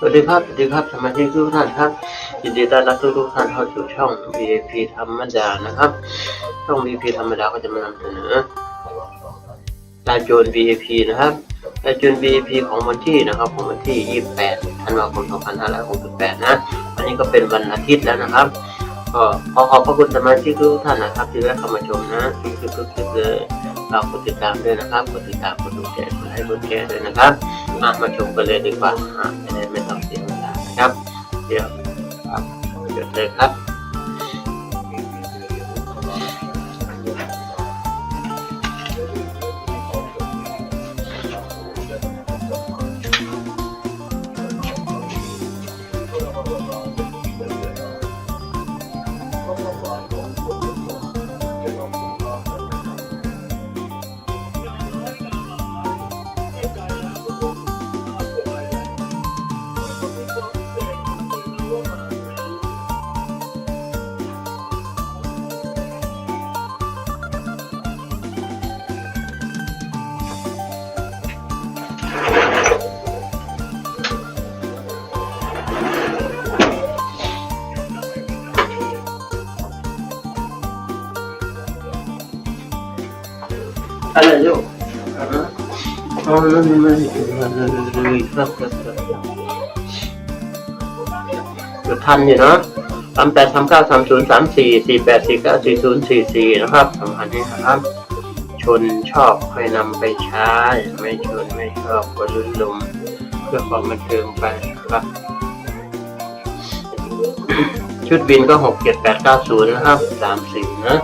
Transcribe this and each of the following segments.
สวัสดีครับ สวัสดีครับ สมาชิกทุกท่านครับ ยินดีต้อนรับทุกทุกท่านเข้าสู่ช่อง VIP ธรรมดานะครับ ช่อง VIP ธรรมดาก็จะมานำเสนอรายโจร VIP นะครับรายโจร VIP ของวันที่นะครับของวันที่ 28ธันวาคม 2568 นะ อันนี้ก็เป็นวันอาทิตย์แล้วนะครับ ก็ขอขอบพระคุณสมาชิกทุกท่านนะครับ ที่ได้เข้ามาชมนะทุกๆทุกๆเลยฝากกดติดตามด้วยนะครับ กดติดตาม กดดูแชร์กดไลค์ กดแชร์ด้วยนะครับ มามาชมกันเลยดีกว่าฮะได้ไม่ต้องเสียเวลานะครับ เดี๋ยวครับเดี๋ยวเลยครับ อะไรลูกอ๋อไม่ไม่ไม่ไม่ครับครับครับอยู่ทันอยู่เนาะสามแปดสามเก้าสามศูนย์สามสี่สี่แปดสี่เก้าสี่ศูนย์สี่สี่นะครับสำคัญนี้นะครับ ชนชอบค่อยนำไปใช้ไม่ชนไม่ชอบก็ลุ้นลมเพื่อความบันเทิงไปครับ ชุดบินก็หกเจ็ดแปดเก้าศูนย์นะครับสามสี่นะ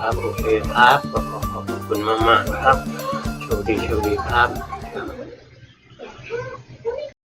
ครับโอเคครับขอบคุณมากๆครับโชคดีโชคดีครับ